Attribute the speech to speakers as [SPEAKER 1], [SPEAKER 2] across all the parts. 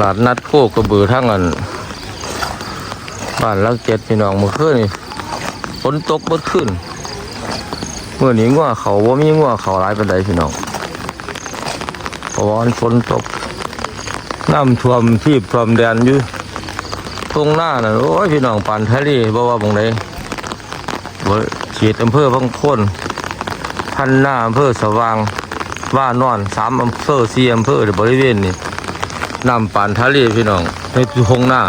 [SPEAKER 1] ลาดนัดโคกระบือทั้งอันบ้านลักเจ็ดพี่น้องเมื่อคืนนี่ฝนตกเมื่อคืนเมื่อนี้งัวเขาว่ามีงัวเขาหลายปานใดพี่น้องเพราะว่ามันฝนตกน้ำท่วมที่ท่วมแดนอยู่ตรงหน้าน่ะโอ้ยพี่น้องปานทะเลบ่ว่าบงใดบ่เขีดอำเภอพังคนพันหน้าอำเภอสว่างว่านอนสามอำเภอสี่อำเภอในบริเวณนี้ น้ำปานทะเลพี่น้องในทงหน้า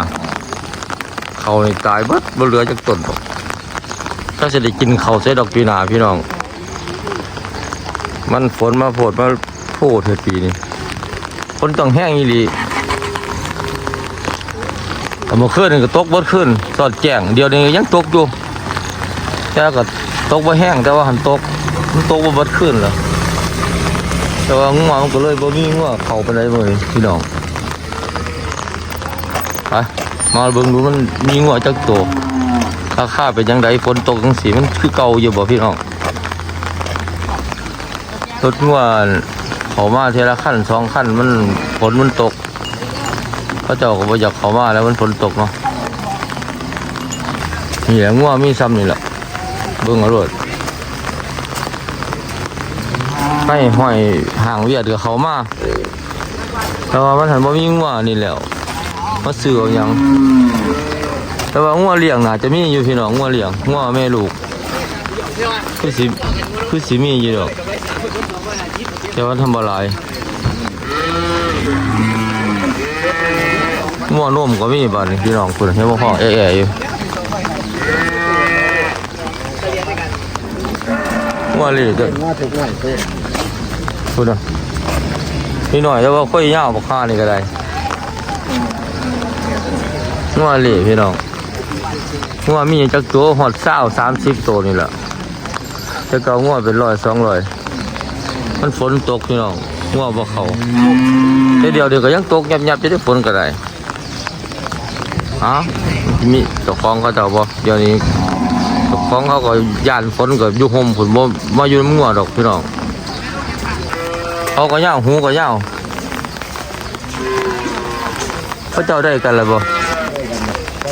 [SPEAKER 1] เขาในตายเบิดบ่เหลือจากต้นหรอกถ้าจะได้กินเขาใส่ดอกปีนาพี่น้อง มันฝนมาโผดมาโพดเถิดปีนี้ฝนต้องแห้งอีหลีแต่เมื่อคืนนี่ก็ตกบดขึ้นสอดแจ้งเดี๋ยวนี้ยังตกอยู่แต่ก็ตกบ่แห้งแต่ว่าหันตกมันตกบ่บดขึ้นแล้วแต่ว่างัวมันก็เลยบ่มีงัวเข้าไปได้เลยพี่น้อง มาเบิ่งดูมันมีงัวจักตัวราคาเป็นยังไงฝนตกจังสีมันคือเก่าอยู่บ่พี่น้องรถงัวเขามาเทละขั้นสองขั้นมันฝนมันตกเขาเจ้าก็บ่อยากเขามาแล้วมันฝนตกเนาะนี่แหละงัวมีซ้ำนี่แหละเบิ่งอรถไม่ห้อยห่างเวียดกับเขามาแต่ว่ามันหันบ่มีงัวนี่แหล้ว มาซื้อเอาหยังแต่ว่างัวเลี้ยงน่าจะมีอยู่พี่น้องงัวเลี้ยงงัวแม่ลูกคือสิคือสิมีอยู่ดอกแต่ว่าทำบ่หลายงัวนุ่มก็มีบ้านพี่น้องคุณเห็นบ่ห้องแอ่ๆอยู่งัวเลี้ยงงั
[SPEAKER 2] วถูกหน่อยเพื่น
[SPEAKER 1] คุณน่ะพี่หน่อยแต่ว่าค่อยยาวบ่ค่านี่ก็ได้ งัวเหล่พี่น้องงัวมีจักตัวหอดเศร้าสามสิบตัวนี่แหละจะเกางัวเป็นร้อยสองร้อยมันฝนตกพี่น้องงัวบ่เขาเดี๋ยวเดี๋ยวก็ยังตกยับยับจะได้ฝนก็ได้ฮะมีเจ้าของเขาเจ้าบ่เดี๋ยวนี้เจ้าของเขาก็ย่านฝนก็อยู่ห่มฝนบ่มาอยู่น้ำงัวดอกพี่น้องเขาก็ย่าหูก็ย่าวเขาเจ้าได้กันแล้วบ่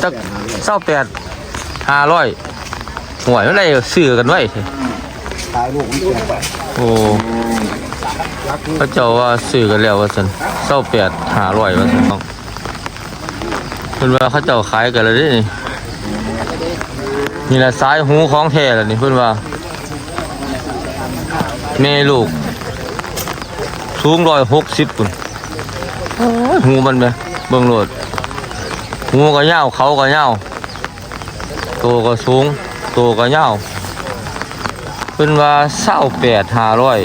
[SPEAKER 1] จักเศร้าแปดห้าร้อยหวยอะไรซื้อกันไว้
[SPEAKER 2] ตายลูกมันเจ็บไป
[SPEAKER 1] โอ้พระเจ้าว่าซื้อกันแล้วว่าสันเศร้าแปดห้าร้อยว่าสันต้องเพิ่นว่าเขาเจ้าขายกันแล้วเดินี่นี่แหละสายหูของแท้แล้วนี่เพิ่นว่าแม่ลูกสูงร้อยหกสิบปุ่นโอ้ยหูมันไหมเบิ่งโลด หูก็ยาวเขาก็ยาวโตก็สูงโตก็ยาวเพิ่นว่าเศร้าแปดห้าร้อย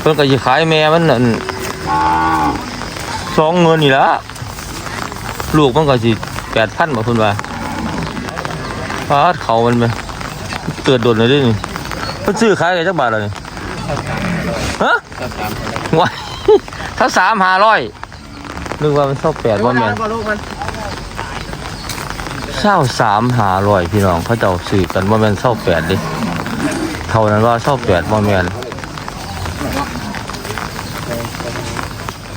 [SPEAKER 1] เพิ่นก็สิขายแม่มันนั่นสองเงินนี่ละลูกมันก็สิแปดพันบ่เพิ่นว่าฟาดเขามันไหมเตือนโดนเลยเดินี่เพิ่นซื้อขายกันจักบาทแล้วนี่ฮะว้ายถ้าสามห้าร้อยนึกว่ามันเศร้าแปดว่าแม่น
[SPEAKER 2] ลูกมัน
[SPEAKER 1] เศร้าสามหาลอยพี่น้องเขาเจ้าสื่อกันว่าแมนเศร้าแปดดิเท่านั้นว่าเศร้าแปดว่าแมน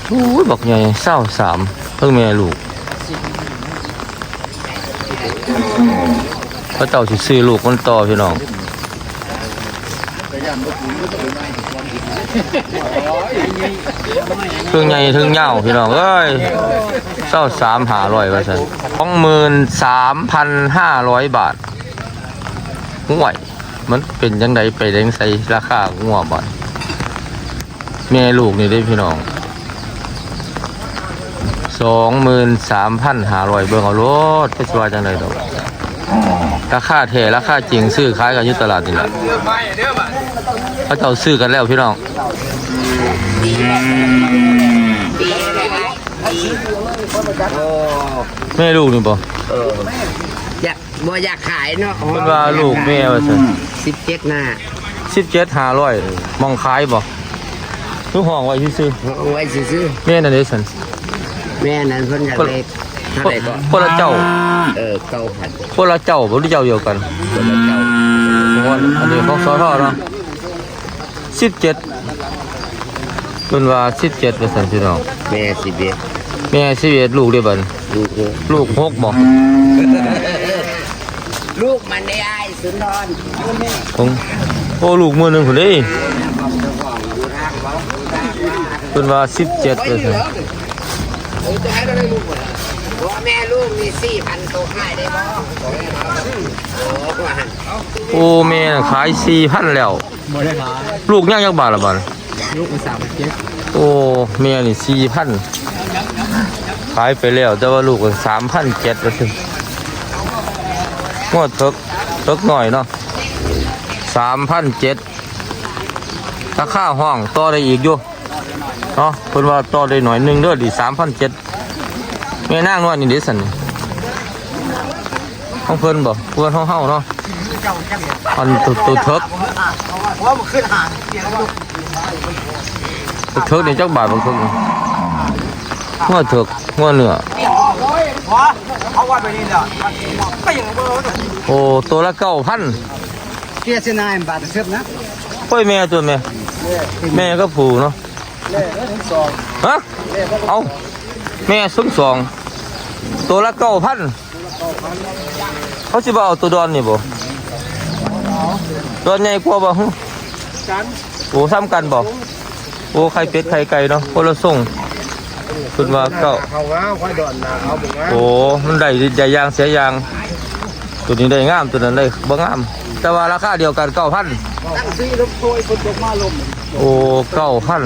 [SPEAKER 1] โอ้ยบอกไงเศร้าสามเพิ่งแม่ลูกเขาเจ้าสิซื้อลูกมันต่อพี่น้อง เพิ่งใหญ่ถึงเหย้าพี่น้องเอ้ยเศร้าสามหาร้อยว่าสันสองหมื่นสามพันห้าร้อยบาทห่วย มันเป็นยังไงไปเล้งใส่ราคางัวบาทแม่ลูกนี่ได้พี่น้องสองหมื่นสามพันห้าร้อยเบิ่งเอารถไปสว่าจังไดดอกราคาแท้ราคาจริงซื้อขายกันอยู่ตลาดนี่แหละเขาเจ้าซื้อกันแล้วพี่น้อง แม่ลูกนี่บ่
[SPEAKER 2] อยากบ่อยากขายเนาะ
[SPEAKER 1] เพิ่นว่าลูกแม่ว่าซั่น
[SPEAKER 2] สิบเจ็ดหน้า
[SPEAKER 1] สิบเจ็ดห้าร้อยมองขายบ่คือห้องไว้ซื่อ
[SPEAKER 2] เอาไว้ซื้อ
[SPEAKER 1] ๆแม่นั่นเด้สัน
[SPEAKER 2] ๆแม่นั้นเพิ่นอยากเล็กเท่าไหร่ก็
[SPEAKER 1] คนละเจ้า
[SPEAKER 2] เออเก้าพัน
[SPEAKER 1] คนละเจ้าบ่หรือเจ้าเดียวกัน
[SPEAKER 2] คนละเจ้า
[SPEAKER 1] ผมว่าอันนี้ของสอทอเนาะสิบเจ็ด เพิ่นว่าสิบเจ็ดเปอร์เซ็นต์พี่น้อง
[SPEAKER 2] แม่สิบเอ็ด
[SPEAKER 1] แม่สิบเอ็ดลูกได้บัด
[SPEAKER 2] ลูกเด้อ
[SPEAKER 1] ลูกหกบ่
[SPEAKER 2] ลูกมันได้ไอ้ายสุนทร
[SPEAKER 1] ของโอ้ลูกมือหนึ่งคนนี้เป็นว่าสิบเจ็ดเลย
[SPEAKER 2] โอ้จะให้เราได้ลูกหมดว่าแม่ลูกมีสี่พันตัวให้ได้บ่โอ้ว่าหั่น
[SPEAKER 1] โอ้แม่น่ะขายสี่พันแล้ว
[SPEAKER 2] บ่ได้ขาย
[SPEAKER 1] ลูกย่างยักบาทละบาท
[SPEAKER 2] ลูกมันสามเจ็ด
[SPEAKER 1] โอ้แม่นี่สี่พันขายไปแล้วแต่ว่าลูกสามพันเจ็ดแล้วถึงงวดเถิกเถิกหน่อยเนาะสามพันเจ็ดราคาห้องต่อได้อีกอยู่เนาะเพิ่นว่าต่อได้หน่อยหนึ่งเด้อดีสามพันเจ็ดแม่นางน้อยนี่เด็ดสันนี่ของเพิ่นบ่เพื่อนห้องเฮาเนาะอันตัวตัวเถิก
[SPEAKER 2] ว่ามันขึ้นหางเสียง ลูก
[SPEAKER 1] ตัวเถิกนี่จักบาทบางคนงวดเถิกงวดเนื้อ
[SPEAKER 2] วะเอาว่าไปนี่แหละก็ยังบ่รู้
[SPEAKER 1] โอ้ตัวละเโอ้ซ้ำกันบ่โอ้ไข่เป็ดไข่ไก่เนาะคนละส่งคุณว่าเก้า
[SPEAKER 2] เขาง้าควายดอนนะเอาบุงง้า
[SPEAKER 1] โอ้มันได้ได้ยางเสียยางตัวนี้ได้งามตัวนั้นได้บ่งาม แต่ว่าราคาเดียวกันเก้าพัน
[SPEAKER 2] ตั้งซีลมโชยคนตกมาลม
[SPEAKER 1] โอ้เก้าพัน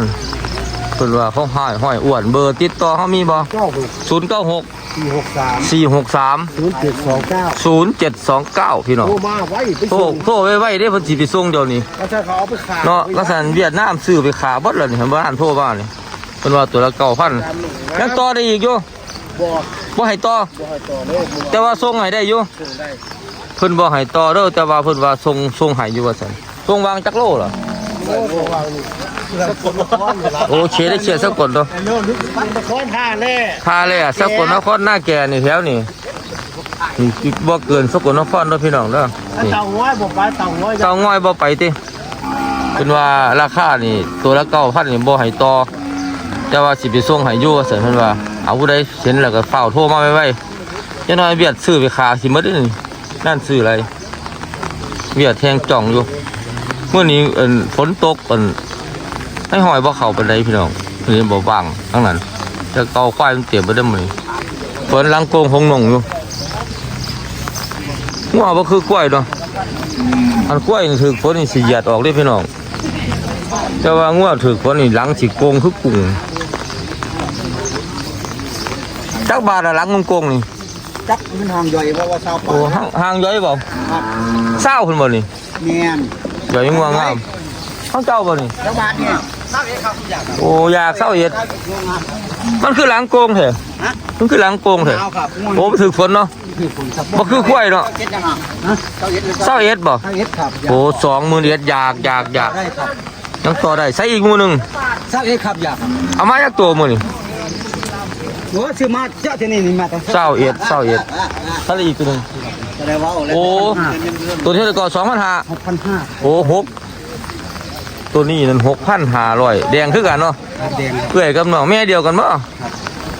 [SPEAKER 1] คุณว่าเขาห้อยห้อยอ้วนเบอร์ติดต่อเขามีบ่
[SPEAKER 2] เก้าหก
[SPEAKER 1] ศูนย์เก้าหก
[SPEAKER 2] สี่หกสาม
[SPEAKER 1] สี่หกสาม
[SPEAKER 2] ศูนย์เจ็ดสองเก้า
[SPEAKER 1] ศูนย์เจ็ดสองเก้าพี่น้อง
[SPEAKER 2] โทรมาไว้ไป
[SPEAKER 1] โทร
[SPEAKER 2] ส่ง
[SPEAKER 1] โทรไว้ไว้ได้เพิ่นสิไปส่งเดี๋ยวนี้
[SPEAKER 2] ก็ถ้าเขาเอาไปขาย
[SPEAKER 1] เนาะก็สันเวียดนามซื้อไปขาเบดแล้วนี่เห็นบ่อ่านโทรบ้านนี่เพิ่นว่าตัวละเก้าพันยังต่อได้อีกอยู่
[SPEAKER 2] บ่
[SPEAKER 1] บ่ให้ต่อ
[SPEAKER 2] บ่ให้ต่อเลยบ่
[SPEAKER 1] แต่ว่าส่งให้ได้อยู่
[SPEAKER 2] ส่งได้
[SPEAKER 1] เพิ่นบ่ให้ต่อเด้อแต่ว่าเพิ่นว่าส่งส่งให้อยู่ว่าซั่นส่งวางจักโลเหรอ
[SPEAKER 2] โอ้ระวังนี่ สกลนครอยู่ละ
[SPEAKER 1] โอ้เชได้เชียร์สักคนเนาะ
[SPEAKER 2] ไอ้โน่นนึกมันนครท่าแน่
[SPEAKER 1] พาเลยอะสักคนนครหน้าแก่นี่แถวนี่นี่บ่เกินสักคนนครเด้อพี่น้องเด้อนี่
[SPEAKER 2] เต่าง้อยบ่ไปเต่าง้อย
[SPEAKER 1] เตาง่อยบ่ไปติเป็นว่าราคานี่ตัวละเก้าพันนี่บ่ให้ต่อแต่ว่าสิไปส่งให้อยู่ว่าซั่นเพิ่นว่าเอาผู้ใดเห็นแล้วก็เฝ้าวโทรมาไว้ๆจังน้อยเวียดซื้อไปขาสิหมดนี่นั่นซื้ออะไรเวียดแทงจ่องอยู่เมื่อนี้เอิ่นฝนตกเอิ่น ให้หอยบ่เข้าปานใดพี่น้องนี่บ่ว่างทั้งนั้นแต่เกาควายมันเตรียมบ่ได้มื้อนี้ฝนลังโกงหงหนงอยู่งัวบ่คือกล้วยเนาะอันกล้วยนี่ถือฝนนี่สิเหยียดออกเด้พี่น้องแต่ว่างัวถือฝนนี่หลังสิโกงคือกุ้งจักบาทละหลังโกงๆนี่
[SPEAKER 2] จักมันทางย่อยเพราะว่าชาวป่า
[SPEAKER 1] โอ้ห่างห่างย่อยบ่เศร้าขึ้นบ่นี่
[SPEAKER 2] เมียน
[SPEAKER 1] ย่อยงัวงาม ข้างเจ้าบ่นี่
[SPEAKER 2] จังหวัดเนี่ยทราบเองครับทุกอย่าง
[SPEAKER 1] โอ้อยากเศร้าเฮ็ด
[SPEAKER 2] โรงงาน
[SPEAKER 1] มันคือหลังโกงแท้
[SPEAKER 2] ฮะ
[SPEAKER 1] มันคือหลังโกงแท้
[SPEAKER 2] เอาครับ
[SPEAKER 1] โอ้มันถือฝนเนาะ
[SPEAKER 2] คือผมครับ
[SPEAKER 1] บ่คือกล้วยเนาะ
[SPEAKER 2] เจ็ดยังอะฮะเจ้าเย็ดเลย
[SPEAKER 1] เศร้าเฮ็ดบ่
[SPEAKER 2] เจ้าเย็ดครับ
[SPEAKER 1] โอ้สองมื้อเฮ็ดอยากอยากอยาก
[SPEAKER 2] ได้ครับ
[SPEAKER 1] ยังต่อได้ใส่อีกมื้อหนึง
[SPEAKER 2] ทราบเองครับอยากครับ
[SPEAKER 1] เอามาจักตัวมื้อนี่
[SPEAKER 2] โอ้ซื้อมาเจ้าที่นี่นี่มาแต่
[SPEAKER 1] เศร้าเอ็ดเศร้าเอ็ดถ้าอีกตัวหนึง
[SPEAKER 2] จะได้ว่า
[SPEAKER 1] โอ้ ตัวที่ตะกอสองพันห้า
[SPEAKER 2] หกพันห้า
[SPEAKER 1] โอ้หก ตัวนี้นั่นหกพันห้าร้อยแดงคือกันเนาะ
[SPEAKER 2] ครับแดงครับ
[SPEAKER 1] เอื้อยกับน้องแม่เดียวกันบ่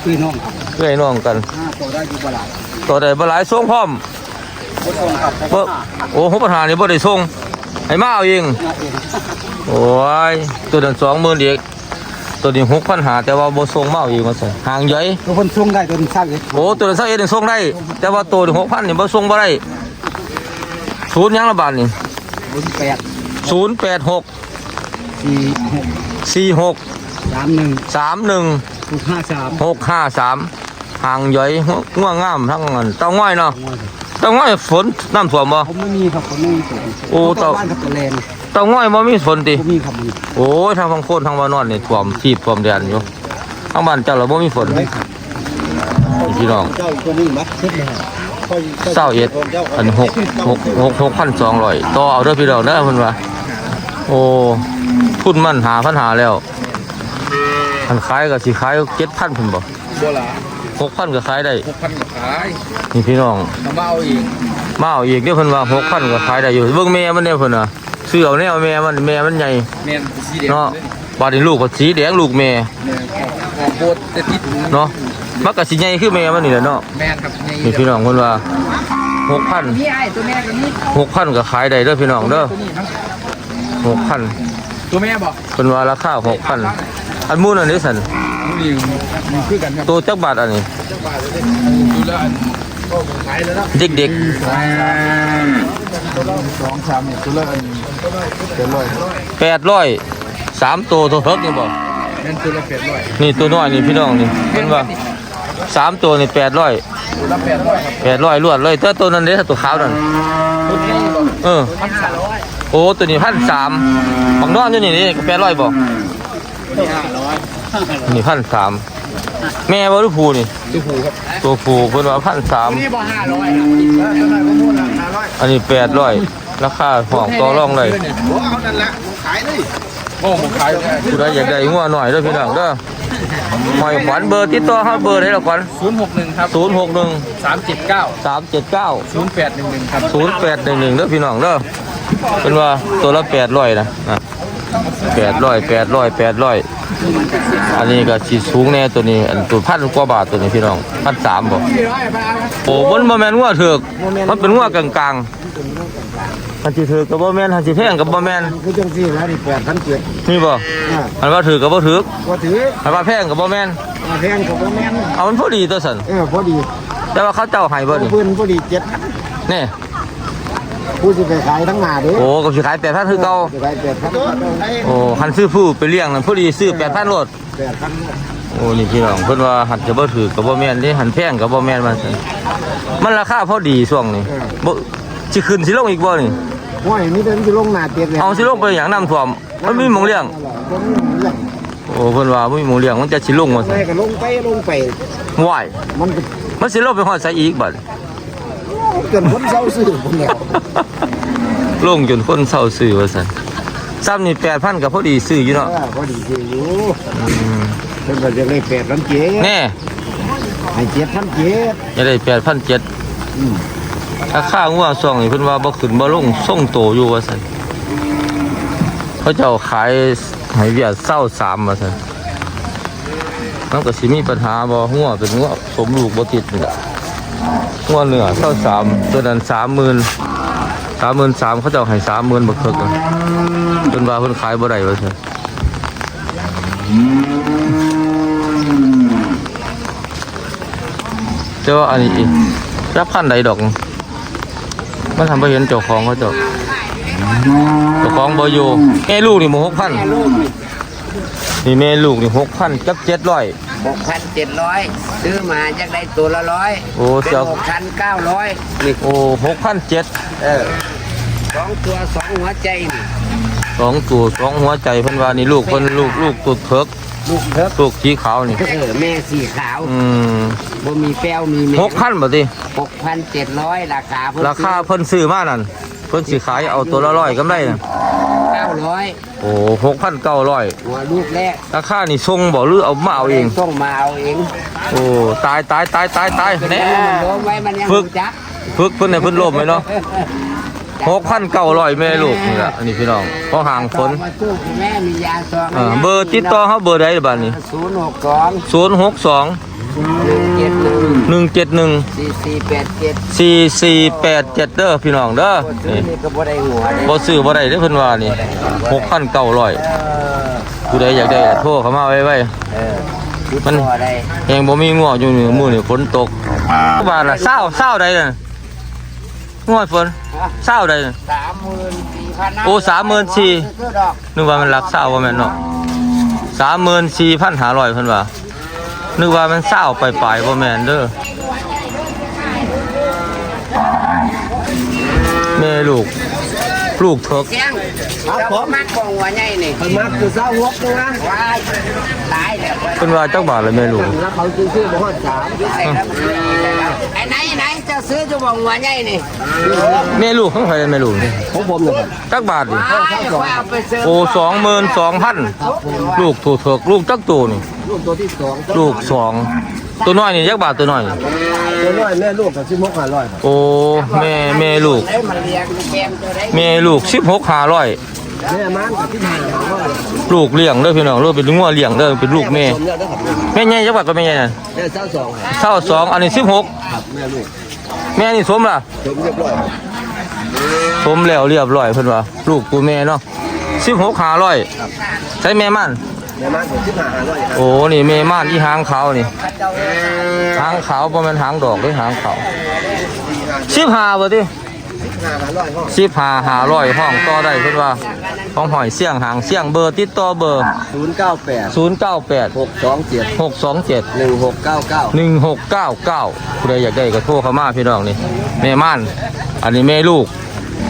[SPEAKER 2] พี่น้องครับ
[SPEAKER 1] เอื้อยน้องกัน
[SPEAKER 2] ห้าตัวได้อยู่ตลาด
[SPEAKER 1] ตัวใดบ่หลายส่งพร้อม
[SPEAKER 2] บนโซนครับ
[SPEAKER 1] บ่โอ้หกพันห้านี่บ่ได้ส่งให้มาเอาเอง
[SPEAKER 2] มาเอง
[SPEAKER 1] โอ้ยตัวนั้นสองหมื่นเอกตัวนี้หกพันห้าแต่ว่าบ่ส่งมาเอาเองว่าซั่นห่างย่อย
[SPEAKER 2] ตัวคนส่งได้ตัวนี้ทราบเอง
[SPEAKER 1] โอ้ตัวนั้นเท่าเอ็ดนี่ส่งได้ แต่ว่าตัวนี้หกพันนี่บ่ส่งบ่ได้ศูนย์หยังละบาทนี่
[SPEAKER 2] บนแปด
[SPEAKER 1] ศูนย์แปดหก
[SPEAKER 2] สี่หก
[SPEAKER 1] สี่หก
[SPEAKER 2] สามหนึ่ง
[SPEAKER 1] สามหนึ่ง
[SPEAKER 2] หกห้าสาม
[SPEAKER 1] หกห้าสามห่างย่อยง่วงงามทั้งนั้นเต้าง่อยเนาะเต้าง่อยฝนน้ำท่วมบ่
[SPEAKER 2] ผมไม่มีครับผมไม่มีตัว
[SPEAKER 1] โอ้ต่อ
[SPEAKER 2] บ้านครับตัวแรง
[SPEAKER 1] เต้าง่อยบ่มีฝนติ
[SPEAKER 2] ผมมีครับมัน
[SPEAKER 1] โอ้ยทางพังโคนทางวานอนนี่ท่วมทีบท่วมแดนอยู่ทางบ้านเจ้าเราบ่มีฝนนี่พี่น้อง
[SPEAKER 2] เจ้าตัวนี้มั้ยเช็ดเลย
[SPEAKER 1] เศร้าเอ็ดอันหกหกหกหกพันสองร้อยต่อเอาเด้อพี่น้องเด้อเพิ่นว่า โอ้ทุนมันหาพันหาแล้วอันขายก็สิขายเจ็ดพันพุ่นบ่
[SPEAKER 2] บัวละ
[SPEAKER 1] หกพันก็ขายได้
[SPEAKER 2] หกพันกับขาย
[SPEAKER 1] นี่พี่น้อง
[SPEAKER 2] น้ำเมาอีก
[SPEAKER 1] มาเอาอีกเดี๋ยวเพิ่นว่าหกพันก็ขายได้อยู่เบิ่งแม่มันเนี่ยเพิ่นน่ะซื้อเอาแนวแม่มันแม่มันใหญ่
[SPEAKER 2] เมนสีแดง
[SPEAKER 1] เนาะบาดนี้ลูกก็สีแดงลูกแม่
[SPEAKER 2] เนี่ยออกโบดจะติด
[SPEAKER 1] เนาะมันก็สิใหญ่คือแม่มันนี่แหละเนาะ
[SPEAKER 2] แม่นครับนี่
[SPEAKER 1] นี่พี่น้องเพิ่นว่า6,000
[SPEAKER 2] นี่ไอ้ตัวแม่ตัวนี้
[SPEAKER 1] 6,000ก็ขายได้เด้อพี่น้องเด้อ
[SPEAKER 2] ตัวนี้ทั้ง
[SPEAKER 1] 6,000
[SPEAKER 2] ตัวแม่บอก
[SPEAKER 1] เพิ่นว่าราคา6,000อันมูนอันนี้สั่น
[SPEAKER 2] นี่มันคือกันครับ
[SPEAKER 1] ตัวจักบาทอันนี้
[SPEAKER 2] ดูแล้วอันก็ขายแล้วนะ
[SPEAKER 1] เด็ก
[SPEAKER 2] สองสามเนี่ยตัวละอันเป็นร้อย
[SPEAKER 1] ๆ800สามตัวตัวเฮิกนี่บ่
[SPEAKER 2] นั่นตัวละแปดร้อย
[SPEAKER 1] นี่ตัวน้อยนี่พี่น้องนี่เพิ่นว่าสามตัวนี่800
[SPEAKER 2] ตัวละแปดร้อยครับ
[SPEAKER 1] 800ลวดเลยแต่ตัวนั้นเด้อตัวขาวนั่น
[SPEAKER 2] ตัวนี้ บอก
[SPEAKER 1] เออ
[SPEAKER 2] พันห้าร้อย
[SPEAKER 1] โอ้ตัวนี้1,300บักน้อนอยู่นี่นี่ก็800บ่
[SPEAKER 2] ตัวห้าร้อย
[SPEAKER 1] นี่พันสามแม่บ่หรือผูนี่
[SPEAKER 2] ตัวผูครับ
[SPEAKER 1] ตัวผูเพิ่นว่าพันสาม
[SPEAKER 2] นี่บอกห้าร้อยครับตัวไหนก็พูดละห้าร้อย
[SPEAKER 1] อันนี้แปดร้อยราคาห้องต่อรองเลย
[SPEAKER 2] โอ้เอานั่นแหละผมขายเลยโอ้ผมขายเลย
[SPEAKER 1] ผู้ใดอยากได้งัวหน่อยเด้อพี่น้องเด้อหอยขวัญเบอร์ติดต่อเฮาเบอร์ไหนล่ะขวัญ
[SPEAKER 2] ศูนย์หกหนึ่งครับ
[SPEAKER 1] 061
[SPEAKER 2] สามเจ็ดเก้า
[SPEAKER 1] 379
[SPEAKER 2] ศูนย์แปดหนึ่งหนึ่งครับ
[SPEAKER 1] 0811เด้อพี่น้องเด้อ เพิ่นว่าตัวละ800นะอะ800 800 800อันนี้ก็สิสูงแน่ตัวนี้ อันตัวพันกว่าบาทตัวนี้พี่น้องพันสามบ่
[SPEAKER 2] สี่ร้อยบาท
[SPEAKER 1] โอ้มันบ่แม่นงัวเถือกมันเป็นงัวกลางๆหันสิถือกก็บ่แม่นหันสิแพงก็บ่แม่น
[SPEAKER 2] คือจังสี่แล้วนี่แปดพันเจ็ด
[SPEAKER 1] นี่บ่หันว่าถือกก็บ่ถือก
[SPEAKER 2] ก็ถือ
[SPEAKER 1] หันว่าแพงก็บ่แม่น
[SPEAKER 2] แพงกับแม่น
[SPEAKER 1] เอามันพอดีตัวสั่น
[SPEAKER 2] เออพอดี
[SPEAKER 1] แต่ว่าเขาเจ้าให้บ่นี่
[SPEAKER 2] ปืนพอดีเจ็ด
[SPEAKER 1] นี่
[SPEAKER 2] ผู้สิไปขายทั้งหนาเด้
[SPEAKER 1] โอ้ก็สิขาย8,000คือเก่า
[SPEAKER 2] จะขายแปดพัน
[SPEAKER 1] โอ้หันซื้อผู้ไปเลี้ยงนั่นพอดีซื้อ8,000โลด
[SPEAKER 2] แปดพัน
[SPEAKER 1] โอ้นี่พี่น้องเพิ่นว่าหันจะบ่ถือกก็บ่แม่นเด้หันแพงก็บ่แม่นว่าซั่นมันราคาพอดีช่วงนี้บ่สิขึ้นสิลงอีกบ่นี่
[SPEAKER 2] ห้อยมีเดินจะลงหนาเตียกเลย
[SPEAKER 1] เอาสิลงไปหยังน้ำท่วมมันมีหมองเลี้ยง
[SPEAKER 2] ผมเรื่อง
[SPEAKER 1] โอ้เพิ่นว่าบ่มีหมูเลี้ยงมันจะสิลงว่า
[SPEAKER 2] แม่
[SPEAKER 1] ซั่น
[SPEAKER 2] ก็ลงไปลงไป
[SPEAKER 1] ว้าย
[SPEAKER 2] มันก็
[SPEAKER 1] มันสิลงไปฮอดไสอีกบัด
[SPEAKER 2] เกินคนเศร้าซื้อผมแล้ว
[SPEAKER 1] ลงจนคนเศร้าซื้อว่าซั่นซ้ำนี่8,000ก็พอดีซื้ออยู่เนาะ
[SPEAKER 2] เออพอดีซื้ออยู่เพิ่นก็จะได้แปดพันเจ็ด
[SPEAKER 1] แน่
[SPEAKER 2] ให้เจ็ดพันเจ็ด
[SPEAKER 1] จะได้8,700
[SPEAKER 2] อืม
[SPEAKER 1] ราคางัวช่วงนี้เพิ่นว่าบ่ขึ้นบ่ลงทรงโตอยู่ว่าซั่นเขาเจ้าขายให้เวียด23ว่าซั่นมันก็สิมีปัญหาบ่งัวเป็นงัวสมลูกบ่ติดนี่ล่ะ งัวเหนื้อ23ตัวนั้น30,000 33,000เขาเจ้าให้30,000บ่เคิกเพิ่นว่าเพิ่นขายบ่ได้ว่าซั่นแต่ว่าอันนี้อีกรับพันใดดอก มันทำไปเห็นเจ้าของเขาเจ้าเจ้าของบอยู่แม่ลูกนี่หมูหกพัน
[SPEAKER 2] นี่
[SPEAKER 1] นี่แม่ลูกนี่หกพันจักเจ็ดร้อย
[SPEAKER 2] หกพันเจ็ดร้อยซื้อมาจากได้ตัวละร้อย
[SPEAKER 1] โอ้
[SPEAKER 2] เป็น
[SPEAKER 1] เจ้า
[SPEAKER 2] หกพันเก้าร้อยนี่
[SPEAKER 1] โอ้หกพันเจ็ด
[SPEAKER 2] เออสองตัวสองหัวใจนี่
[SPEAKER 1] สองตัวสองหัวใจเพิ่นว่านี่ลูกเพิ่นลูกลูกตัวเถิก
[SPEAKER 2] ลูกเทิบ
[SPEAKER 1] ลูกสีขาวนี่
[SPEAKER 2] เออแม่สีขาว
[SPEAKER 1] อืม
[SPEAKER 2] บ่มีแป้วมีแม่
[SPEAKER 1] หกพันบ่ติ
[SPEAKER 2] หกพันเจ็ดร้อยราคาเพิ่น
[SPEAKER 1] ราคาเพิ่นซื้อมานั่นเพิ่นสิขายเอาตัวละร้อยกำไรน่ะ
[SPEAKER 2] เก้า ร้อย
[SPEAKER 1] โอ้หกพันเก้าร้อย
[SPEAKER 2] หัวลูกแรก
[SPEAKER 1] ราคานี่ทรงบ่หรือเอามาเอาเอง
[SPEAKER 2] ต้องมาเอาเอง
[SPEAKER 1] โอ้ตายตายตายตายตายแน่
[SPEAKER 2] มันล้มไว้มันยัง
[SPEAKER 1] ฝึก
[SPEAKER 2] รู้จัก
[SPEAKER 1] ฝึกเพิ่นให้เพิ่นล้มไว้เนาะหกพันเก้าร้อยแม่ลูกนี่แหละอันนี้พี่น้องเพราะห่างฝน
[SPEAKER 2] มาสู้คุณแม่มียาซอง
[SPEAKER 1] เออเบอร์ติดต่อเขาเบอร์ใดบ้านนี้
[SPEAKER 2] ศูนย์หกสอง
[SPEAKER 1] ศูนย์หกสอง
[SPEAKER 2] หนึ่งเจ็ด หนึ่ง
[SPEAKER 1] หนึ่งเจ็ดหนึ่ง
[SPEAKER 2] สี่สี่แปดเจ็ด
[SPEAKER 1] สี่สี่แปดเจ็ดเด้อพี่น้องเด้อ
[SPEAKER 2] ซื้อ
[SPEAKER 1] นี่
[SPEAKER 2] นี่ก็บ่ได้หัวเลย
[SPEAKER 1] บ่ซื้อบ่ได้เด้อเพิ่นว่านี่หกพันเก้าร้อย
[SPEAKER 2] เออ
[SPEAKER 1] ผู้ใดอยากได้โทรเข้ามาไว้ไว้
[SPEAKER 2] เออคิด
[SPEAKER 1] มัน
[SPEAKER 2] พอได้
[SPEAKER 1] แหงบ่มีงัวอยู่นี่มื้อนี่ฝนตกบาทละเศร้าเศร้าใดน่ะงัวฝนเศร้าใดน่ะ
[SPEAKER 2] สามหมื่นสี่พัน
[SPEAKER 1] โอ้34,000
[SPEAKER 2] ซื้อดอก
[SPEAKER 1] นึกว่ามันรักเศร้าว่าแม่นเนาะสามหมื่นสี่พันห้าร้อยเพิ่นว่า นึกว่ามันเศร้าไปลายๆว่าแม่นเด้อแม่ลูก ลูกเถิก
[SPEAKER 2] เสียงครับผมมักบ่หัวใหญ่นี่มักคือเศร้าหัวตัวนะว้ายตายแล้ว
[SPEAKER 1] เพิ่นว่าจักบาทเลยแม่ลูก
[SPEAKER 2] แล้วเขาซื้อซื้อบ่ฮอดสามใส่แล้วมันมีแต่แล้วไอ้ไหนไห นเจะซื้อจะบ่หัวใหญ่นี่
[SPEAKER 1] แม่ลูกของใครแม่ลูกนี่
[SPEAKER 2] ของผมเนี่ย
[SPEAKER 1] จักบาทดิ
[SPEAKER 2] ว้ายค่อยเอาไปซื้อ
[SPEAKER 1] โอ้สองหมื่นสองพันลูกถูกเถิกลูกจักตัวนี่
[SPEAKER 2] ลูกตัวที่สอง
[SPEAKER 1] ลูกสองตัวน้อยนี่จักบาทตัวน้อยนี่
[SPEAKER 2] ตัวน้อยแม่ลูกกับสิบหกห้าร้อย
[SPEAKER 1] โอ้แม่แม่ลูก
[SPEAKER 2] เอ้ยมันเรียงแกมตัวได้
[SPEAKER 1] แม่ลูกสิบหกห้าร้อย
[SPEAKER 2] แม่มันกับที่มาว่า
[SPEAKER 1] ลูกเลี้ยงเด้อพี่น้องลูกเป็นงัวเลี้ยงเด้อเป็นลูกแม่
[SPEAKER 2] สมแล้วนะครับ
[SPEAKER 1] แม่ใหญ่จังหวัดก็แม่ใหญ่น่ะ
[SPEAKER 2] แม่เจ้าสองครับ
[SPEAKER 1] เท่าสองอันนี้สิบหก
[SPEAKER 2] ครับ แม่ลูก
[SPEAKER 1] แม่นี่สมล่ะ
[SPEAKER 2] สมเรียบร้อย
[SPEAKER 1] สมแล้วเรียบร้อยเพิ่นว่าลูกกูแม่เนาะสิบหกหาร้อยใช้แม่มัน
[SPEAKER 2] แม่มันผมที่มาหาร้อยครับ
[SPEAKER 1] โอ้นี่แม่มันที่หางขาวนี่หางขาวบ่แม่นหางดอกหรือหางขาวสิบห้าบ่ติ
[SPEAKER 2] หาหาร้อยห้อง
[SPEAKER 1] สิบห้าหาร้อยห้องต่อได้เพิ่นว่าของหอยเสี่ยงหางเสี่ยงเบอร์ติดต่อเบอร์
[SPEAKER 2] ศูนย์เก้าแปด
[SPEAKER 1] ศูนย์เก้าแปด
[SPEAKER 2] หกสองเจ็ด
[SPEAKER 1] หกสองเจ็ด
[SPEAKER 2] หนึ่งหกเก้าเก้า
[SPEAKER 1] หนึ่งหกเก้าเก้าผู้ใดอยากได้ก็โทรเข้ามาพี่น้องนี่แม่ม่านอันนี้แม่ลูก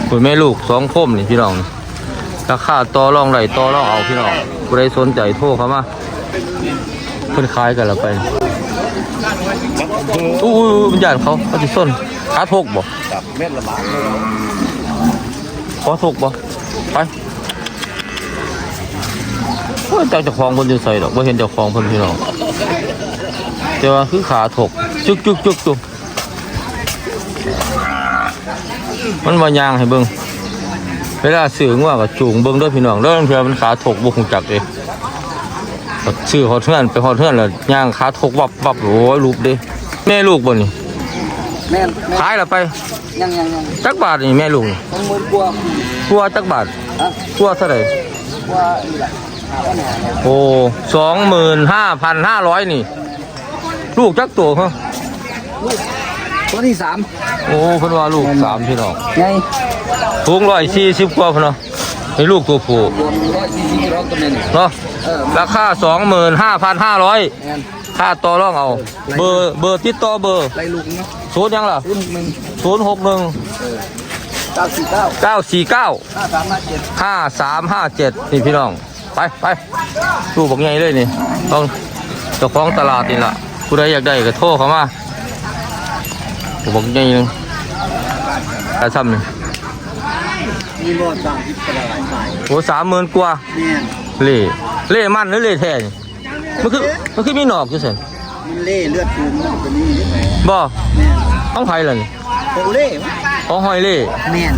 [SPEAKER 1] คุณแม่ลูกสองคมนี่พี่น้องนี่ราคาต่อรองไหลต่อรองเอาพี่น้องผู้ใดสนใจโทรเข้ามาเพิ่นขายกันแล้วไปอู้ยมันยานเขาเขาจะส้นขาทกบ่
[SPEAKER 2] กับ เม็ดละบาทเลย
[SPEAKER 1] ขอทกบ่ไปโอ้ยจากเจ้าของเพิ่นจะใส่ดอกบ่เห็นเจ้าของเพิ่นพี่น้องแต่ว่าคือขาถกจุกจุกจุกจุกมันมายางให้เบิ่งเวลาซื้องัวก็จูงเบิ่งเด้วยพี่น้องเด้อเพื่อมันขาถกบ่คงจักเลยก็ซื้อฮอดเทือนไปฮอดเทือนแล้วย่างขาถกวับวับโอ้ยรูปเด้แม่ลูกบ่นี่
[SPEAKER 2] แม่แม่
[SPEAKER 1] ขายแล้วไป
[SPEAKER 2] ยังยังยัง
[SPEAKER 1] จักบาทนี่แม่ลูกนี่
[SPEAKER 2] ต้องมือกลัว
[SPEAKER 1] ตัวจักบาท
[SPEAKER 2] ฮะ
[SPEAKER 1] ตัวเท่าไหร่
[SPEAKER 2] กลัวนี่แหละหาว่าแหน่เนี่ย
[SPEAKER 1] โอ้สองหมื่นห้าพันห้าร้อยนี่ ลูกจักตัวเหรอ
[SPEAKER 2] ตัวที่สาม
[SPEAKER 1] โอ้เพิ่นว่าลูกสามพี่น้อง
[SPEAKER 2] ไง
[SPEAKER 1] สูงร้อยสี่สิบกว่าพุ่นเนาะนี่ลูกตัวผู้
[SPEAKER 2] รวมร้อยสี่สิบร้อยตัวนึง
[SPEAKER 1] เนาะ
[SPEAKER 2] เออ
[SPEAKER 1] ราคาสองหมื่นห้าพันห้าร้อย
[SPEAKER 2] แม่น
[SPEAKER 1] ค่าต่อรองเอา เบอร์เบอร์ติดต่อเบอร์
[SPEAKER 2] ไรลุงเนาะ
[SPEAKER 1] ศูนย์ยังล่ะ
[SPEAKER 2] รุ่นหนึ่ง
[SPEAKER 1] ศูนย์หกหนึ่ง
[SPEAKER 2] เก้าสี่เก้า
[SPEAKER 1] เก้าสี่เก้า
[SPEAKER 2] ห้าสามห้าเจ็ด
[SPEAKER 1] ห้าสามห้าเจ็ดนี่พี่น้อง ไปไปดูบอกไงเลยนี่ต้องเจ้าของตลาดนี่ล่ะผู้ใดอยากได้ก็โทรเข้ามาบอกไงนึงกระช่ำนี่
[SPEAKER 2] มีรถสามสิบกระไรขาย
[SPEAKER 1] โอ้สามหมื่นกว่า
[SPEAKER 2] เนี่ย
[SPEAKER 1] เล่เล่มันหรือเล่แท้นี่มันคือมันคือมีหนอกอยู่เสิ
[SPEAKER 2] มันเล่เลือดปูมันตัวนี้
[SPEAKER 1] บ่
[SPEAKER 2] เนี่ย
[SPEAKER 1] ต้องไผล่ะนี่
[SPEAKER 2] โอเล่
[SPEAKER 1] ของหอยเล่
[SPEAKER 2] แม่น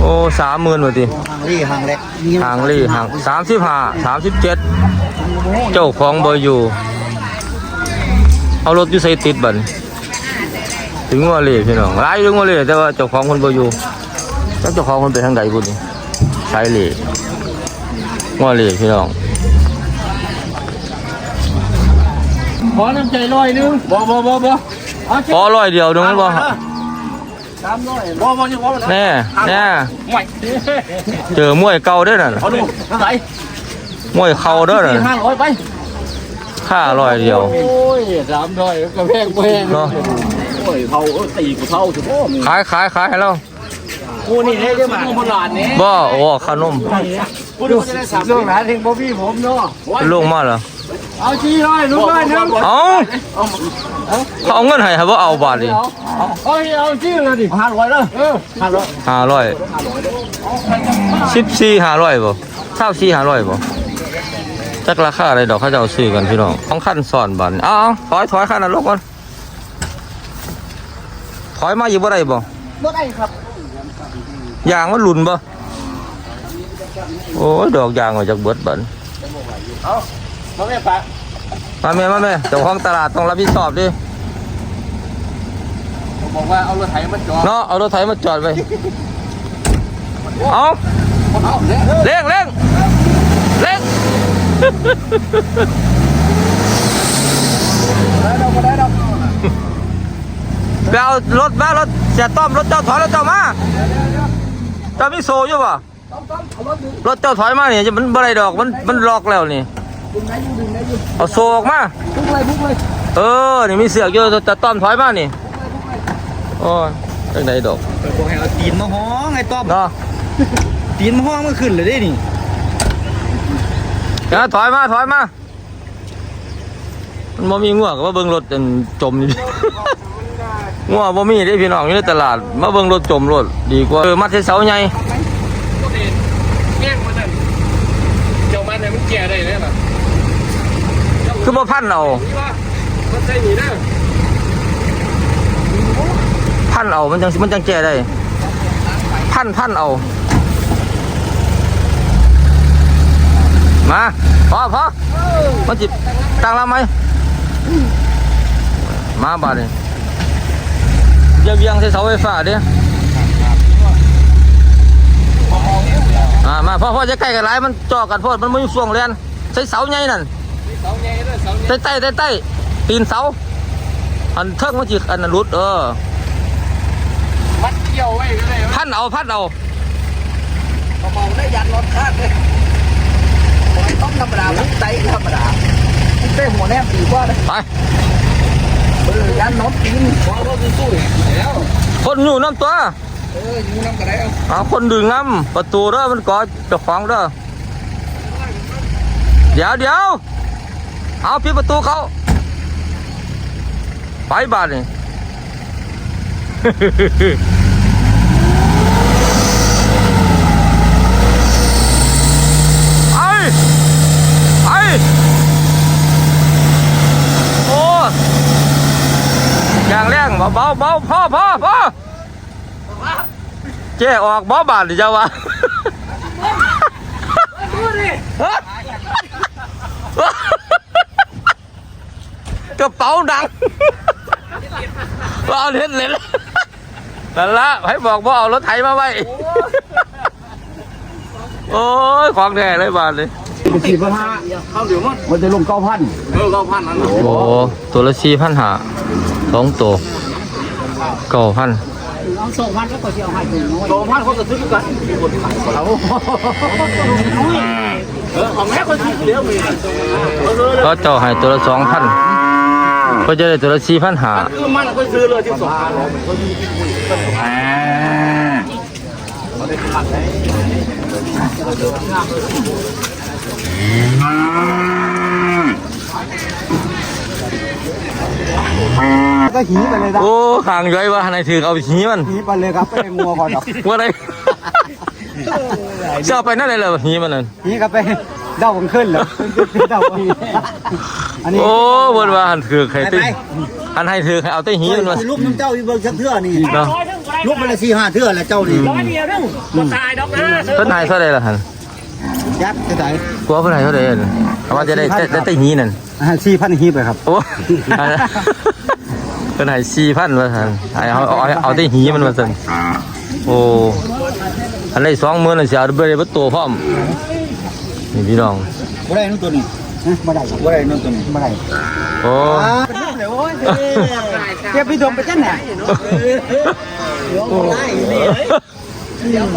[SPEAKER 1] โอ้สามหมื่นว่าติ
[SPEAKER 2] หางเล่หางเล็ก
[SPEAKER 1] ห่างลี่ห่างสามสิบห้าสามสิบเจ็ดเจ้าของบอยู่ เอารถอยู่ใส่ติดบัดนถึงว่าเล่พี่น้องหลายถึงว่าเล่แต่ว่าเจ้าของคนบอยู่แล้วเจ้าของคนไปทางใดบุญใช้เล่ว่าเล่พี่น้อง
[SPEAKER 2] ขอน้ำใจร้อยนึงบ่บ่บ่บ่เอา
[SPEAKER 1] พอร้อยเดียวนึงบ่
[SPEAKER 2] สามร้อยบ่บ่ยังบ่
[SPEAKER 1] แน่แน่
[SPEAKER 2] ไม่
[SPEAKER 1] เจอมวยเก่าเด้อน่ะ
[SPEAKER 2] เอาดูเท่าไหร่
[SPEAKER 1] มวยเข่าเด้อน่ะ
[SPEAKER 2] ห้าร้อยไป
[SPEAKER 1] ค่าร้อยเดียว
[SPEAKER 2] โอ้ยสามร้อยก็แพงแพง
[SPEAKER 1] เนาะ
[SPEAKER 2] โอ้ยเขาเออตีกูเท่าสิบ่มึง
[SPEAKER 1] ขายขายขายให้เรา
[SPEAKER 2] กูนี่ได้จะมาโบราณเนี่ย
[SPEAKER 1] บ่โอ้ขนม
[SPEAKER 2] กูดูเรื่องร้านถึงบ่พี่ผมเนาะ
[SPEAKER 1] ลงมาเหรอ
[SPEAKER 2] เอาจี้ร้อยลุงร้อยนึง
[SPEAKER 1] เอา เขาเอาเงินให้ให้บ่เอาบาทดิ
[SPEAKER 2] เอาเอาเอาจี้เลยดิห้าร้อยเลยห้าร้อย
[SPEAKER 1] ห้าร้อยสิบสี่ห้าร้อยบ่เท่าสี่ห้าร้อยบ่จักราคาอะไรดอกเขาจะเอาซื้อกันพี่น้องของขั้นสอนบันเอาเอถอยถอยขั้นนั้นลงก่อนถอยมาอยู่บ่ได้บ่
[SPEAKER 2] บ่ได้ครับ
[SPEAKER 1] ยางมันหลุนบ่โอ้ยดอกยางออกจากเบิดบัน
[SPEAKER 2] มาแม่ปะ
[SPEAKER 1] มาแม่มาแม่เจ้าของตลาดต้องรับผิดชอบดิ
[SPEAKER 2] บอกว่าเอารถไถมาจอด
[SPEAKER 1] เนาะเอารถไถมาจอดไว้เอา
[SPEAKER 2] เอาเด้อ
[SPEAKER 1] เร่งเร่งเร่ง
[SPEAKER 2] ได้ดอกบ่ได้ดอก
[SPEAKER 1] ไปเอารถมารถเสียต้อมรถเจ้าถอยรถเจ้ามาเจ้ามีโซอยู่ป่ะ
[SPEAKER 2] ต้องต้องเอารถดึง
[SPEAKER 1] รถเจ้าถอยมาเนี่ยจะมันบ่ได้ดอกมันมันล็อกแล้วนี่
[SPEAKER 2] ดึงได้อยู่ดึงได้อยู่
[SPEAKER 1] เอาโซออกมา
[SPEAKER 2] พุกเลยพุกเลย
[SPEAKER 1] เออ นี่มีเสือกอยู่จะต้อมถอยมานี่โอ้ยจังไดดอก
[SPEAKER 2] บอกให้เอาตีนมาห้องไอ้ต้อม
[SPEAKER 1] เนาะ
[SPEAKER 2] ตีนมาห้องมันขึ้นเลยได้นี่
[SPEAKER 1] เดี๋ยวถอยมาถอยมา มันบ่มีงัวก็มาเบิ่งรถจนจมนี่งัวบ่มีเด้พี่น้องอยู่ในตลาด มาเบิ่งรถจมรถดีกว่าเออมัดใส่เสาใหญ่
[SPEAKER 3] แง่งมันนั่นเจ้ามันเนี่ยมันแก่ได้เนี่ยล่ะ
[SPEAKER 1] คือบ่พันเอาพันเอา มันจังมันจังแก่ได้ พันพันเอา มาพอพอมันจิบตังแล้วไหม มาบาดนี่อย่าเบียงใส่เสาไฟฟ้าเด้อ่ามาพ่อพ่อจะใกล้กันหลายมันจ่อกันโพดมันไม่มีช่วงเรียนใส่เสาใหญ่นั่น
[SPEAKER 3] เสาใหญ่เลยเสาใหญ่
[SPEAKER 1] ใต้ใต้ใต้ใต้ตีนเสาอันเทิงมันจิอันนั้นรุดเออ
[SPEAKER 3] มัดเกี่ยวไว้ก็ได้
[SPEAKER 1] พันเอาพันเอา
[SPEAKER 2] เมาได้ยันรถคาดเลยหอยต้มธรรมดามุกไตธรรมดามุกไตหัวแนบดีกว่าเลย
[SPEAKER 1] ไป
[SPEAKER 2] เออยันน้องกินพอเราสู้ๆแล้ว
[SPEAKER 1] คนอยู่น้ำตัว
[SPEAKER 2] เอออยู่น้ำกระไรเอา
[SPEAKER 1] เอาคนดึงน้ำประตูเด้อมันก่อเจ้าของเด้อเดี๋ยวเดี๋ยว เอาปิดประตูเขาไปบาดนี่ไอ้ไอ้โอ้อย่างแรงเบาเบาเบาพ่อพ่อพ่อเจ๊ออกบ่บาดหรือจะวะ กระเป๋าดังว่าเอาเล่นเล่นนั่นละให้บอกว่าเอารถไถมาไว้โอ้ยของแท้เลยบาทเลย
[SPEAKER 2] สี่พันห้าเข้าเดี๋ยวมันมันจะลงเก้าพันเออเก้าพันนั่น
[SPEAKER 1] โอ้ตัวละสี่พันหาสองตัวเก้าพัน
[SPEAKER 2] เอาสองพันก็จะเอาให้ถึงสองพันเขาจะซื้อกันมีคนขายเขาเออของแม่คนซื้อเดี๋ยวมี
[SPEAKER 1] ก็เจ้าให้ตัวละสองพัน ก็จะได้ตัวละสี่พันหา
[SPEAKER 2] คือมันก็ซื้อเลยที่สองพัน
[SPEAKER 4] ก็หีไปเลยนะ
[SPEAKER 1] โอ้ห่างย่อยว่าไหนถือเอาหีมัน
[SPEAKER 4] หีไปเลยครับไปงัวก่อนดอก
[SPEAKER 1] ว่าไรจะเอาไปนั่นเลยเหรอหีมันนั่น
[SPEAKER 4] หีก็ไปเดาผมขึ้นเลยเดาหี อันนี้
[SPEAKER 1] โอ้บนว่าหันถือใครติอันให้ถือใครเอาแต่หีมันมา
[SPEAKER 4] ลูกน้ำเจ้าอีเบิร์ชักเทื่อนี่
[SPEAKER 1] เนาะ
[SPEAKER 4] ลูกไปละสี่ห้าเทื่อแหละเจ้านี่
[SPEAKER 3] ร้อยเดียวนึงบ่ตายดอกนะ
[SPEAKER 1] เพิ่นให้เท่าไรล่ะหัน
[SPEAKER 4] ยัดจะไหน
[SPEAKER 1] กลัวเพิ่นให้เท่าไรอั่นเอาว่าจะได้ได้ได้แต่หีนั่น
[SPEAKER 4] สี่พันหีไปครับ
[SPEAKER 1] โอ้เพิ่นให้สี่พันมาสันให้เอาเอาเอาแต่หีมันมาสันโอ้อันนี้สองหมื่นน่ะเสียเอาไปเลยประตูพร้อมนี่พี่น้อง
[SPEAKER 4] บ่ได้นู่นตัวนี้ บ่ได้ครับบ่ได้นู่นตัวนี้บ่ได้
[SPEAKER 1] โอ้
[SPEAKER 4] เก็บพี่ดมไปจังไหน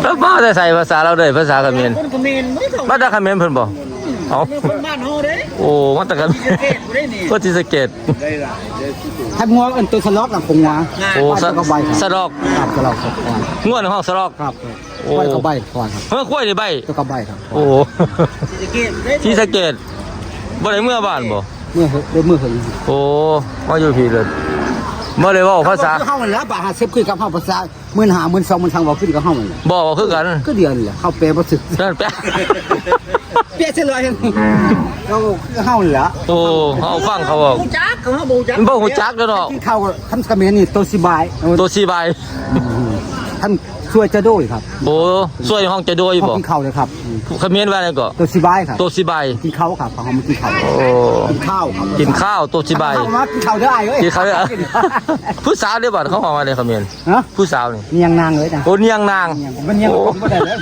[SPEAKER 1] แล้วบ้าจะใส่ภาษาเราเลยภาษาเขมร
[SPEAKER 4] คนคอมเมนต์ไม่ต้อง
[SPEAKER 1] มาจากเขมรเพิ่นบอกเอา
[SPEAKER 4] คนบ้านเฮาเด้
[SPEAKER 1] โอ้มาจากเขมร
[SPEAKER 4] เก็บบ่ได้นี่
[SPEAKER 1] ก็ที่สะเก็ด
[SPEAKER 4] ถ้างัวอันตัวสล็อกน่ะคงงัว
[SPEAKER 1] โอ้สะ
[SPEAKER 4] ก็ใบค
[SPEAKER 1] สะ
[SPEAKER 4] รับ
[SPEAKER 1] ดอก
[SPEAKER 4] ครับสล็อกก่อน
[SPEAKER 1] ง่วนในห้องสะดอก
[SPEAKER 4] ครับ
[SPEAKER 1] โอ้
[SPEAKER 4] ไว้ก็ใบก่อนครับ
[SPEAKER 1] เฮ้ยกล้วยนี่ใบ
[SPEAKER 4] ตัวก็ใบครับ
[SPEAKER 1] โอ้ที่สะเก็ด บ่ได้เมื่อบ้านบ่
[SPEAKER 4] เมื่อเดือนมือเห็น
[SPEAKER 1] โอ้มาอยู่พี่เลยบ่ได้เว้าภาษา
[SPEAKER 4] เข้ามันแล้วบาทห้าสิบขึ้นกับเขาภาษาหมื่นหามื่นสองมื่นสามบอกขึ้นกับเข้ามัน
[SPEAKER 1] บ่ว่าคือกัน
[SPEAKER 4] ก็เดือนแหละเข้าเปรย์บ่สึก
[SPEAKER 1] นั่นแป๊ะ
[SPEAKER 4] เปียเฉลยเราเข้าเหรอ
[SPEAKER 1] โอ้เฮาฟังเขาบอก
[SPEAKER 4] จักเขาบูจัก
[SPEAKER 1] บูจักเด้อเนาะ
[SPEAKER 4] ที่เข้าทำสกเมนนี่ตัวสิบาย
[SPEAKER 1] ตัวสีใบ
[SPEAKER 4] ท่าน ช่วยจะด้วยครับ
[SPEAKER 1] โอ้สวยห้องจะโดย
[SPEAKER 4] เขา
[SPEAKER 1] บ่
[SPEAKER 4] กินข้าวเลยครับ
[SPEAKER 1] เขมรว่าอะไรก็
[SPEAKER 4] ตัวสิบายครับ
[SPEAKER 1] ตัวสีใบ
[SPEAKER 4] กินข้าวครับเขามากินข้าว
[SPEAKER 1] โอ้
[SPEAKER 4] กินข้าวครับ
[SPEAKER 1] กินข้าวตัวสีใบ
[SPEAKER 4] เข้ามากินข้าวได้เว้ย
[SPEAKER 1] กินข้าวได้ผู้สาวได้บ่เขาบอกว่าอะไรเขมร
[SPEAKER 4] ฮะ
[SPEAKER 1] ผู้สาวนี่
[SPEAKER 4] เนียงนางเลยจ้ะ
[SPEAKER 1] โอ้เนียงนาง
[SPEAKER 4] เนียงมันเนียงผมไม่ได้แล้ว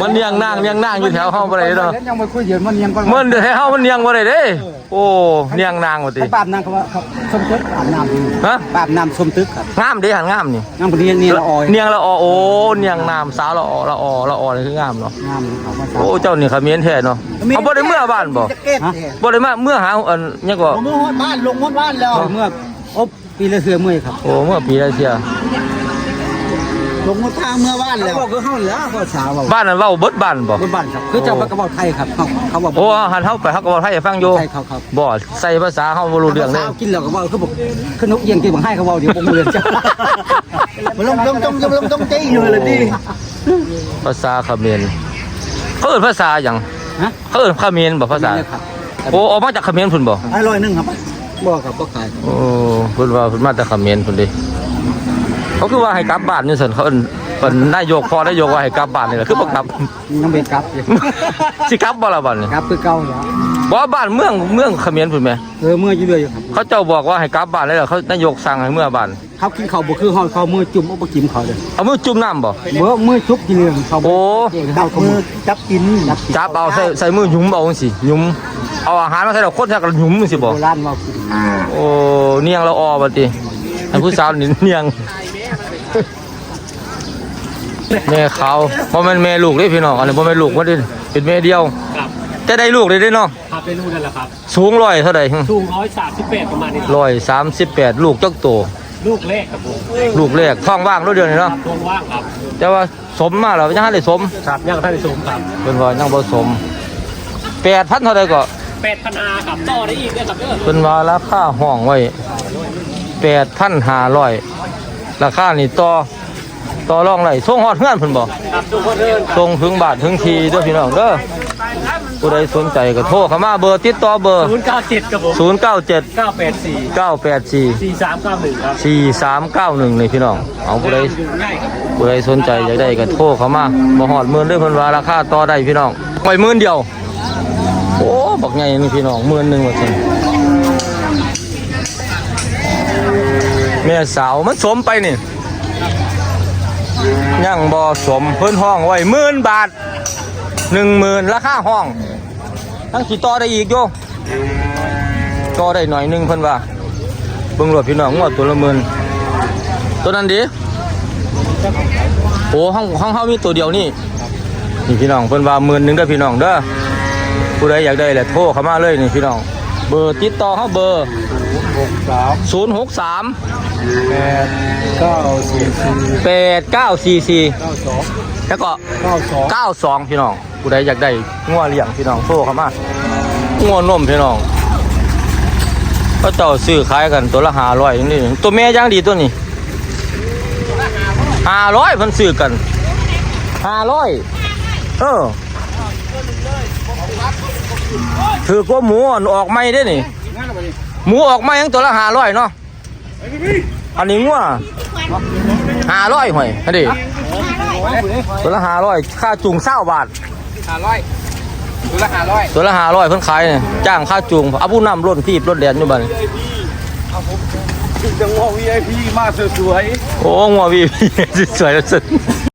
[SPEAKER 1] มันเนียงนางเนียงนางอยู่แถวห้องบ่ได้เนาะ
[SPEAKER 4] ยังไม่คุยเยอะมันเนียงก่อน
[SPEAKER 1] มันแถวเฮามันเนียงบ่ได้เด้โอ้เนียงนางว่าติ
[SPEAKER 4] ปราบนางเขาว่าครับชมตึกอาบน้ำ
[SPEAKER 1] ฮะ
[SPEAKER 4] ปราบน้ำชมตึกครับ
[SPEAKER 1] งามเด้หันงามนี่
[SPEAKER 4] น้ำคนนี้เนี่ยละออย
[SPEAKER 1] เนียงละออโอ้เนียงนามสาวละออละออละออนี่คืองามเนาะ
[SPEAKER 4] น้ำเขาว่า
[SPEAKER 1] โอ้เจ้านี่เขมรแท้เนาะเอาบ่ได้เมื่อบ้านบ่
[SPEAKER 4] ฮะ
[SPEAKER 1] บ่ได้มาเมื่อหาอันยังก็
[SPEAKER 4] ผมเมื่อบ้านลงมดบ้านแล้วเมื่ออบปีละเสือเมื่อยครับ
[SPEAKER 1] โอ้เมื่อปีละเที่ย
[SPEAKER 4] ลงมดทางเมื่อบ้านแล้วบอกคือเฮาเหลือภาษาว่า
[SPEAKER 1] บ้านนั้นเว้าเบิดบ้านบ่
[SPEAKER 4] บนบ้านครับคือเจ้าพระกระบอกไทยครับเขาเขาว่า
[SPEAKER 1] โอ้หันเฮาไปเฮาก็บ่ให้ฟังอยู่
[SPEAKER 4] ไทยเขาครับ
[SPEAKER 1] บ่ใส่ภาษาเฮาบ่รู้เรื่องเลย
[SPEAKER 4] ภาษากินแล้วก็ว่าคือบอกคือนกเอียงกินบังให้เขาว่าเดี๋ยวผมเรียนจ้า มันลงลงต้องลงต้องเจ๊อยู่เลยดิ
[SPEAKER 1] ภาษาเขมรเขาเอิ้นภาษาหยัง
[SPEAKER 4] ฮะ
[SPEAKER 1] เขาเอิ้นเขมรบ่ภาษา
[SPEAKER 4] ครับ
[SPEAKER 1] โอ้ออกมาจากเขมรพุ่นบ่
[SPEAKER 4] อร่อยนึงครับบ่ครับบ่ขาย
[SPEAKER 1] โอ้พิ่นว่าพิ่นมาจากเขมรพุ่นดิเขาคือว่าให้กลับบ้านนี่ซั่นเขาเอิ้นเป็นนายกพอนายกว่าให้กลับบ้านนี่แหละคือบ่กลับ
[SPEAKER 4] ยังเป็นกลับ
[SPEAKER 1] สิกลับบ่ละบัดนี้
[SPEAKER 4] กลับคือเก่าแล้ว
[SPEAKER 1] บ่บ้านเมืองเมืองเขมรพุ่นแหม
[SPEAKER 4] เออเมื่ออยู่เรื่อยอยู่ครับ
[SPEAKER 1] เขาเจ้าบอกว่าให้กลับบ้านเลยเหรอเขานายกสั่งให้เมื่อบ้าน
[SPEAKER 4] เขากินข้าวบ่คือเฮาเขามือจุ่มเอาบ่กินเขาเด้อ
[SPEAKER 1] เอามือจุ่มน้ำบ่
[SPEAKER 4] เมื่อมือชุบกินเลยเขา
[SPEAKER 1] โอ้
[SPEAKER 4] เขามือจับกินจับกิน
[SPEAKER 1] จับเอาใส่ใส่มือหยุมเอาจังซี่หยุมเอาอาหารมาใส่ดอกคนแท้ก็หยุมจังซี่บ่
[SPEAKER 4] โบราณว่ากิน
[SPEAKER 1] โอ้เนียงเราออบัดติให้ผู้สาวนี่เนียงแม่เขาบ่แม่นแม่ลูกเด้พี่น้องอันนี้บ่แม่นลูกบ่ได้เป็นแม่เดียว
[SPEAKER 3] ครับ
[SPEAKER 1] แต่ได้ลูกได้เด้เนาะ
[SPEAKER 3] ครับเป็นรูนั่นแหละครับ
[SPEAKER 1] สูงร้อยเท่าใดหึ
[SPEAKER 3] สูงร้อยสามสิบแปดประมาณนี้
[SPEAKER 1] ร้อยสามสิบแปดลูกจักโต
[SPEAKER 3] ลูกแรกครับผม
[SPEAKER 1] ลูกแรกท้องว่างรู้เดียวนี่เนาะ
[SPEAKER 3] ตรงว่างครับ
[SPEAKER 1] แต่ว่าสมมาแล้วยังได้สม
[SPEAKER 3] ครับยังท่านสูงครับ
[SPEAKER 1] เป็นว่ายังบ่สมแปดพันเท่าใดก็
[SPEAKER 3] แปดพันอาครับต่อได้อีกด้วยครับเด้อ
[SPEAKER 1] เป็นว่าราคาห้องไว้แปดพันห้าร้อยราคานี่ต่อต่อรองไหลส่งฮอดเฮือนเพิ่นบ่
[SPEAKER 3] ครับทุกคนเดิน
[SPEAKER 1] ส่งถึงบาทถึงทีเด้อพี่น้องเด้อ ผู้ใดสนใจก็โทรเข้ามาเบอร์ติดต่อเบอร์
[SPEAKER 3] ศูนย์เก้าเจ็ดครับผม
[SPEAKER 1] 097
[SPEAKER 3] เก้าแปดสี่
[SPEAKER 1] 984
[SPEAKER 3] สี่สามเก้าหนึ่งครับ
[SPEAKER 1] 4391นี่พี่น้อง เอาผู้ใด
[SPEAKER 3] อยู่ง่ายครับผม
[SPEAKER 1] ผู้ใดสนใจอยากได้ก็โทรเข้ามาบ่ฮอดหมื่นเด้อเพิ่นว่าราคาต่อได้พี่น้องปล่อยหมื่นเดียว โอ้บักใหญ่นี่พี่น้องหมื่นหนึงว่าซั่นแม่สาวมันสมไปนี่ยังบ่สมเพิ่นห้องไว้หมื่นบาท หนึ่งหมื่นราคาห้อง ทั้งสิต่อได้อีกโยต่อได้หน่อยหนึงเพิ่นว่าเบิ่งรถพี่น้องงวดตัวละหมื่นตัวนั้นดิโอ้ห้องห้องเฮามีตัวเดียวนี่นี่พี่น้องเพิ่นว่าหมื่นหนึงเด้อพี่น้องเด้อผู้ใดอยากได้แหละโทรเข้ามาเลยนี่พี่น้องเบอร์ติดต่อเฮาเบอร์
[SPEAKER 4] หกสาม
[SPEAKER 1] 063
[SPEAKER 4] แปดเก้าสี่สี่
[SPEAKER 1] 8944
[SPEAKER 4] เก้าสอง
[SPEAKER 1] แล้วก็
[SPEAKER 4] เก้าสอง
[SPEAKER 1] 92พี่น้อง ผู้ใดอยากได้งัวเลี้ยงพี่น้องโทรเข้ามางัวนมพี่น้องก็เจ้าซื้อขายกันตัวละ500อย่างนี้ตัวแม่ย่างดีตัวนี้500เพิ่นซื้อกัน500เออถือกว่าหมูอ่อนออกไม่ได้นี่หมูออกไม่ยังตัวละห้าร้อยเนาะอันนี้งัวห้าร้อยหอยอันนี้ตัวละห้าร้อยค่าจูงเศร้าบาท
[SPEAKER 2] ห้าร้อยดูละห้าร้อย
[SPEAKER 1] ตัวละห้าร้อยเพิ่นขายเนี่ยจ้างค่าจูงเอาผู้นำรถทีบรถแดนอยู่บ้าน
[SPEAKER 4] จังหวะ VIP มาสวย
[SPEAKER 1] โอ้งัววี สวยสุด